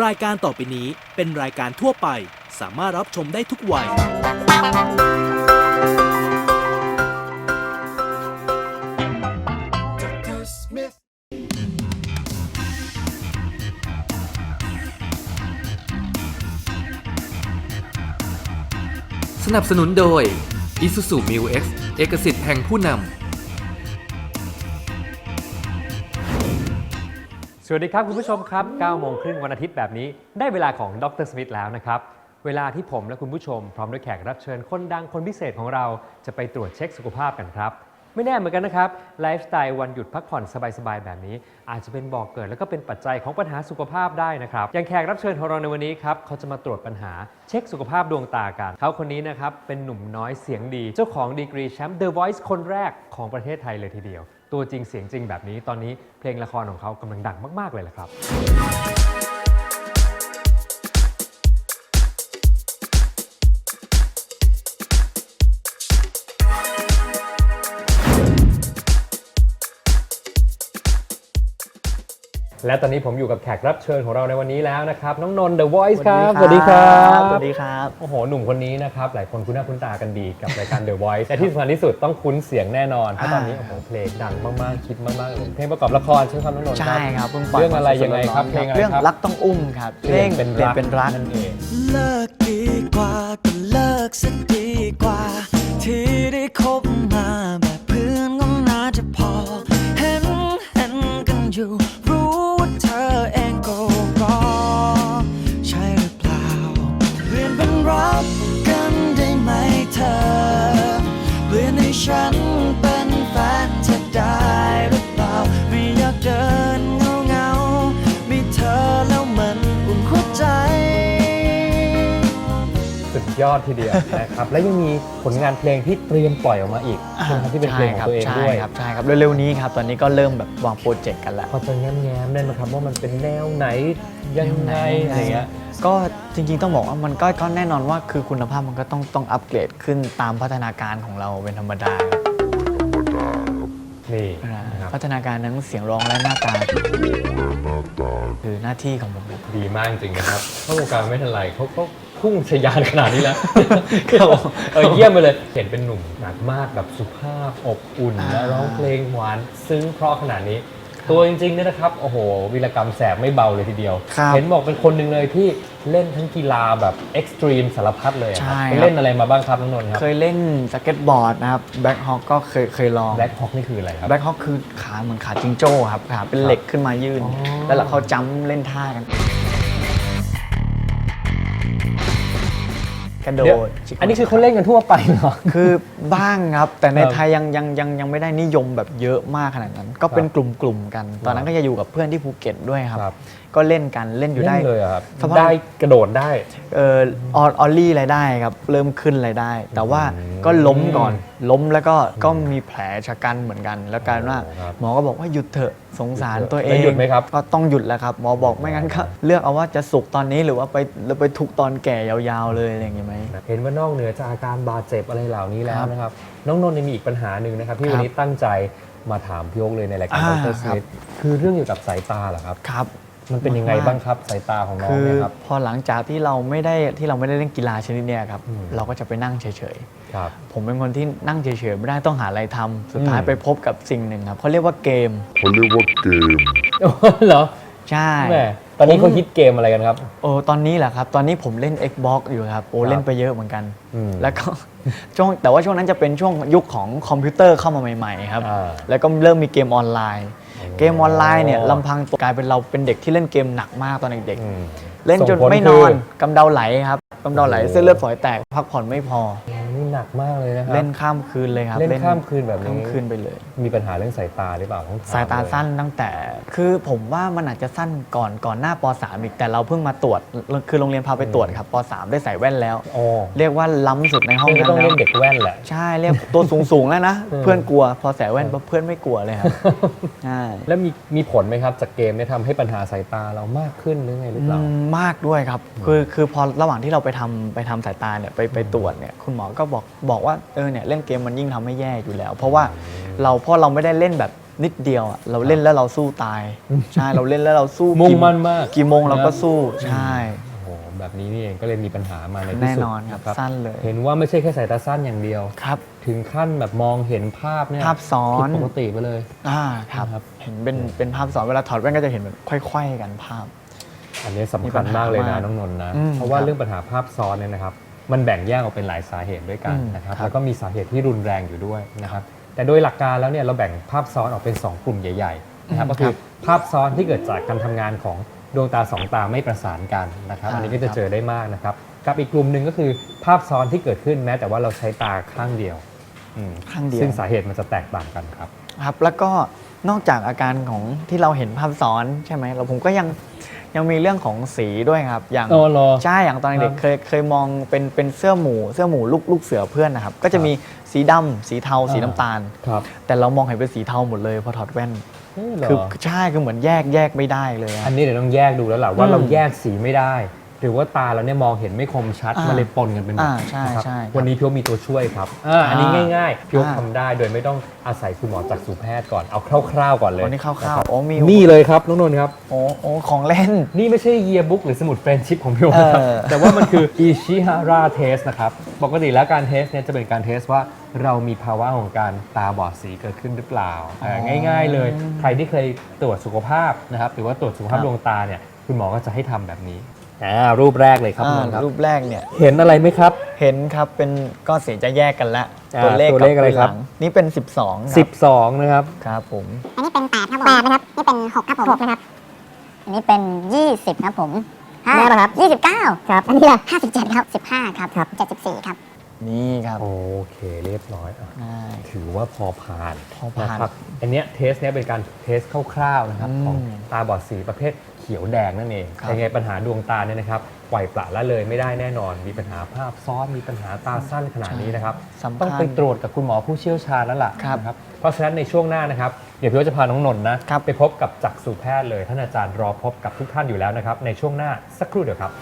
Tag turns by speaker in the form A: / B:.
A: รายการต่อไปนี้เป็นรายการทั่วไป สามารถรับชมได้ทุกวัย
B: สนับสนุนโดย Isuzu Mu X เอกสิทธิ์แห่งผู้นำ
C: สวัสดีครับคุณผู้ชมครับ9โมงครึ่งวันอาทิตย์แบบนี้ ได้เวลาของดรสมิธแล้วนะครับ เวลาที่ผมและคุณผู้ชม พร้อมด้วยแขกรับเชิญคนดังคนพิเศษของเราจะไปตรวจเช็คสุขภาพกันครับ ไม่แน่เหมือนกันนะครับไลฟ์สไตล์วันหยุดพักผ่อนสบายๆแบบนี้ อาจจะเป็นบอกเกิด แล้วก็เป็นปัจจัยของปัญหาสุขภาพได้นะครับ อย่างแขกรับเชิญของเราในวันนี้ครับเขาจะมาตรวจปัญหา เช็คสุขภาพดวงตากันเขาคนนี้นะครับเป็นหนุ่มน้อยเสียงดี เจ้าของดีกรีแชมป์ The Voice คนแรกของประเทศไทยเลยทีเดียว ตัวจริงเสียงจริงแบบนี้ตอนนี้เพลงละครของเขากำลังดังมาก ๆเลยละครับ และตอนนี้ผมอยู่กับแขกรับเชิญของเราในวันนี้แล้วนะครับน้องนนท์ The Voice ครับ
D: สวัสดีครับ
C: โอ้โหหนุ่มคนนี้นะครับหลายคนคุ้นหน้าคุ้นตากันดีกับรายการ The Voice แต่ที่สำคัญที่สุดต้องคุ้นเสียงแน่นอนเพราะตอนนี้โอ้โหเพลงดังมากๆคิดมากๆเลยเพลงประกอบละครใช่ไหมครับน้องนนท์
D: ใช่ครับเพิ่งปล่อย
C: เรื่องอะไร
D: มาสดๆ
C: ยังไงครับ
D: ๆ
C: เพลงอะไร
D: เรื่อง
C: ครับ
D: รักต้องอุ้มครับ
C: เพลงเป็นรัก
D: เป็นรัก
C: นั่นเอง
E: เลิกดีกว่าก็เลิกซะดีก
C: ยอดทีเดียวนะครับ และยังมีผลงานเพลงที่เตรียมปล่อยออกมาอีกใช่ไหมครับที่เป็นเพลงของตัวเอง
D: ใช่
C: ด้วย
D: ครับใช่ครับเร็วๆนี้ครับตอนนี้ก็เริ่มแบบวางโปรเจกต์กันแล้ว
C: พอจะแง้มๆได้ไหมครับว่ามันเป็นแนวไหนยังไงอะไรเงี้ย
D: ก็จริงๆต้องบอกว่ามันก็ก็แน่นอนว่าคือคุณภาพมันก็ต้องต้องอัปเกรดขึ้นตามพัฒนาการของเราเป็นธรรมดา
C: นี่
D: ครับ
C: นะครับ
D: พัฒนาการทั้งเสียงร้องและหน้าตาคือหน้าที่ของผมครับ
C: ดีมากจริงๆนะครับเข้าวงการไม่ทันไรเขาก็ พุ่งชยานขนาดนี้แล้วเออเยี่ยมไปเลย เห็นเป็นหนุ่มหนักมากแบบสุภาพอบอุ่น
D: อ่า
C: และร้องเพลงหวานซึ้งเพราะขนาดนี้ ตัวจริงๆเนี่ยนะครับโอ้โหวีรกรรมแสบไม่เบาเลยทีเดียว
D: ครับ
C: เห็นบอกเป็นคนหนึ่งเลยที่เล่นทั้งกีฬาแบบเอ็กซ์ตรีมสารพัดเลยอะครับ
D: ใช่
C: ไป
D: ครับ
C: เล่นอะไรมาบ้างครับน้องนนท์ครับ
D: เคยเล่นสเก็ตบอร์ดนะครับแบ็คฮอ k ก็เคยเคยลอง
C: แบล็คฮอกนี่คืออะไรครับ
D: แบ็คฮอ k คือขาเหมือนขาจิงโจ้ครับขาเป็นเหล็กขึ้นมายื่น
C: อ๋อ
D: แล้วเราเขาจำเล่นท่ากัน กระโด
C: เดี๋ยว
D: ดจิก
C: อันนี้คือเขาเล่นกันทั่วไปเหรอ
D: คือบ้างครับ แต่ใน
C: ครับ
D: ไทยยังยังยังยังไม่ได้นิยมแบบเยอะมากขนาดนั้น ก็เป็นกลุ่มๆกัน ตอนนั้นก็จะอยู่กับเพื่อนที่ภูเก็ตด้วยครับ
C: ครับ
D: ก็เล่นกันเล่นอยู่ได้
C: เล่นเลยเหรอครับ
D: สักพัก
C: ได้กระโดดได้
D: เออออออลลี่อะไรได้ครับ เริ่มขึ้นอะไรได้ แต่ว่า
C: อืม
D: ก็ล้มก่อน ล้มแล้วก็ก็มีแผลชะกันเหมือนกัน แล้วกลารว่า
C: โอ้ครับ
D: หมอก็บอกว่าหยุดเถอะสงสาร
C: หยุดเถอะ
D: ตัวเอ
C: แล้ว
D: ง
C: หยุดไหมครับ
D: ก็ต้องหยุดแล้วครับหมอบอกไม่งั้นก็เลือกเอาว่าจะสุกตอนนี้หรือว่าไปหรือไปทุกข์ตอนแก่ยาวๆเลยอะไรอย่างเงี้ยไหม
C: เห็นว่านอกเหนือจากอาการบาดเจ็บอะไรเหล่านี้แล้ว
D: ครับ
C: นะครับน้องนนท์ยังมีอีกปัญหาหนึ่งนะครับที่
D: ครับ
C: วันนี้ตั้งใจมาถามพี่โอ๊คเลยในรายการ
D: อ่า
C: ดรส
D: ครับ
C: มิธคือเรื่องเกี่ยวกับสายตาเหรอครับ
D: ครับ
C: มันเป็นยังไงบ้างครับสายตาของน้อง
D: คือ
C: เนี่ยครับ
D: พอหลังจากที่เราไม่ได้ที่เราไม่ได้เล่นกีฬาชนิดเนี้ยครับ
C: อืม
D: เราก็จะไปนั่งเฉย
C: ครับ
D: ๆ ผมเป็นคนที่นั่งเฉยๆไม่ได้ต้องหาอะไรทำสุดท้าย
C: อืม
D: ไปพบกับสิ่งหนึ่งครับเขาเรียกว่าเกม
F: เขาเรียกว่าเกม
C: เหรอ
D: ใช่
C: แหมตอนนี้
D: ผม
C: เขาฮิตเกมอะไรกันครับ
D: โอ้ตอนนี้แหละครับ ตอนนี้ผมเล่น Xbox อยู่ครับ โอ้
C: ครับ
D: เล่นไปเยอะเหมือนกัน
C: อืม
D: แล้วก็ ช่วงแต่ว่าช่วงนั้นจะเป็นช่วงยุคของคอมพิวเตอร์เข้ามาใหม่ ๆ ครับ
C: อ่า
D: แล้วก็เริ่มมีเกมออนไลน์
C: อ๋อ
D: เกมออนไลน์เนี่ยลำพังตัวกลายเป็นเราเป็นเด็กที่เล่นเกมหนักมากตอนเด็ก
C: อืม
D: ๆเล่นจน
C: ส่งผล
D: ไม่นอน
C: คื
D: กำเดาไหลครับกำเดาไหล
C: โอ้
D: เส้นเลือดฝอยแตกพักผ่อนไม่พอ
C: นี่ หนักมากเลยนะครับ
D: เล่นข้ามคืนเลยครับ
C: เล่นข้ามคืนแบบนี้
D: ข้ามคืนไปเลย
C: มีปัญหาเรื่องสายตาหรือเปล่าต้องถม
D: สายตา
C: เลย
D: สั้นตั้งแต่ คือผมว่ามันอาจจะสั้นก่อนก่อนหน้าป .3 อีกแต่เราเพิ่งมาตรวจ คือโรงเรียนพาไปตรวจครับป .3 ได้ใส่แว่นแล้ว
C: อ๋อ
D: เรียกว่าล้ำสุดในห้อง
C: นี่ก็
D: นั้น
C: ต้อง
D: แล้
C: เล่
D: วน
C: เด็กแว่นแหละ
D: ใช่เรียกตัวสูงสูงๆแล้วนะ
C: เออ
D: เพื่อนกลัว พอใส่แว่นปุ๊บเพื่อนไม่กลัวเลยครับใช่
C: แล้วมีมีผลไหมครับจากเกมเนี่ยทำให้ปัญหาสายตาเรามากขึ้นหรือไงหรือเปล่า
D: อืมมากด้วยครับ คือคือพอระหว่างที่เราไปทำไปทำสายตาเนี่ยไปไปตรวจเนี่ยคุณหมอก็บอกบอกว่าเออเนี่ยเล่นเกมมันยิ่งทำให้แย่อยู่แล้ว เพราะว่าเราเพราะเราไม่ได้เล่นแบบนิดเดียวอะเราเล่นแล้วเราสู้ตายใช่เราเล่นแล้วเราสู้
C: มุ่ง
D: กี่
C: มั่นมาก
D: กี่โมงเราก็
C: นะ
D: สู้ใช่
C: โอ้โหแบบนี้นี่เองก็เลยมีปัญหามาในที่
D: แน่
C: สุด
D: นอนครับะสั้นเลย
C: เห็นว่าไม่ใช่แค่สายตาสั้นอย่างเดียว
D: ครับ
C: ถึงขั้นแบบมองเห็นภาพเนี่ย
D: ภาพซ้อน
C: ผิดปกติไปเลย
D: อ่าครับ
C: ครับ
D: เห็นเป็นเป็นภาพสอนเวลาถอดแว่นก็จะเห็นแบบค่อย ๆ กันภาพ
C: อันนี้สำคัญมากเลยนะน้องนนท์นะ
D: อืม
C: เพราะว่า
D: ครับ
C: เรื่องปัญหาภาพซ้อนเนี่ยนะครับ มันแบ่งแยกออกเป็นหลายสาเหตุด้วยกัน
D: อืม
C: นะครับ
D: ครับ
C: แล้วก็มีสาเหตุที่รุนแรงอยู่ด้วยนะครับแต่โดยหลักการแล้วเนี่ยเราแบ่งภาพซ้อนออกเป็น 2 กลุ่มใหญ่ๆนะครับก็คือภาพซ้อนที่เกิดจากการทำงานของดวงตาสองตาไม่ประสานกันนะครับอันนี้ก็จะเจอได้มากนะครับกับอีกกลุ่มหนึ่งก็คือภาพซ้อนที่เกิดขึ้นแม้แต่ว่าเราใช้ตาข้างเดียวอืม
D: ข้างเดียว
C: ซึ่งสาเหตุมันจะแตกต่างกันครับ
D: ครับ แล้วก็นอกจากอาการของที่เราเห็นภาพซ้อนใช่ไหมเราผมก็ยัง ยังมีเรื่องของสีด้วยครับอย่าง
C: อ๋อเหรอ
D: ใช่อย่างตอนเด็ก
C: ครับ
D: เคยเคยมองเป็นเป็นเสื้อหมูเสื้อหมูลูกลูกเสือเพื่อนนะครับก็จะมีสีดำสีเทาสี
C: อ่า
D: น้ำตาล
C: ครับ
D: แต่เรามองเห็นเป็นสีเทาหมดเลยพอถอดแว่น
C: เฮ้ยเหรอ
D: คือใช่คือเหมือนแยกแยกไม่ได้เลยอะ
C: อันนี้เดี๋ยวต้องแยกดูแล้วล่ะว่า
D: อืม
C: เราแยกสีไม่ได้ หรือว่าตาเราเนี่ยมองเห็นไม่คมชัด
D: อ่า
C: มันเลยปนกันเป็นแบบ
D: อ่าใช่
C: นะครับ
D: ใช่ครับ
C: วันนี้พี่โอมีตัวช่วยครับอ่าอันนี้
D: อ่า
C: ง่ายๆพี่โอ
D: อ่า
C: ทำได้โดยไม่ต้องอาศัยคุณหมอจากสูแพทย์ก่อนเอาคร่าวๆก่อนเลย
D: วันนี้คร่าวะ
C: บ
D: ๆโอ้มี
C: นี่เลยครับน้องนนท์ครับ
D: โอ้โอ้ของเล่น
C: นี่ไม่ใช่เยียบุ๊กหรือสมุดเฟรนชิพของพี่โอนะครับ
D: เออ
C: แต่ว่ามันคืออิชิฮาราเทสนะครับ ปกติแล้วการเทสเนี่ยจะเป็นการเทสว่าเรามีภาวะของการตาบอดสีเกิดขึ้นหรือเปล่าเออง่าย ๆ เลย ใครที่เคยตรวจสุขภาพนะครับ หรือว่าตรวจสุขภาพ
D: ครับ
C: ดวงตาเนี่ย คุณหมอก็จะให้ทำแบบนี้ อ่ารูปแรกเลยครับ
D: อ่า
C: คุณนนท์ครับ
D: รูปแรกเนี่ย
C: เห็นอะไรไหมครับ
D: เห็นครับเป็นก็สีจะแยกกันละ
C: อ่า
D: ตัวเลข
C: ตัว
D: กับ
C: เลขอะไรครับ
D: หลังนี่เป็น 12ครับ
C: 12 นะครับ
D: ครับผม
F: อันนี้เป็น8ครับผม8นะครับ นี่เป็น6ครับผม6นะครับ อันนี้เป็น20ครับผม5นะครับ29ครับ อันนี้ล่ะ57ครับ15ครับครับ74ครับ
D: นี่ครับ
C: โอเคเรียบร้อยอะ
D: ใช่
C: ถือว่าพอผ่าน
D: พอผ่าน
C: นะครับอันเนี้ยเทสเนี้ยเป็นการเทสคร่าวๆนะครับ
D: อืม
C: ของตาบอดสีประเภทเขียวแดงนั่นเอง
D: ครับ
C: ยังไงปัญหาดวงตาเนี่ยนะครับปล่อยปละละเลยไม่ได้แน่นอน มีปัญหาภาพซ้อนมีปัญหาตาสั้นขนาดนี้นะครับ
D: สำ
C: ต้อง
D: คัญ
C: ไปตรวจกับคุณหมอผู้เชี่ยวชาญแล้วล่ะ
D: ครับ
C: นะครับ เพราะฉะนั้นในช่วงหน้านะครับ เดี๋ยวพี่ว่าจะพาน้องนนท์นะ ครับ ไปพบกับจักษุแพทย์เลย ท่านอาจารย์รอพบกับทุกท่านอยู่แล้วนะครับ ในช่วงหน้าสักครู่เดียวครับ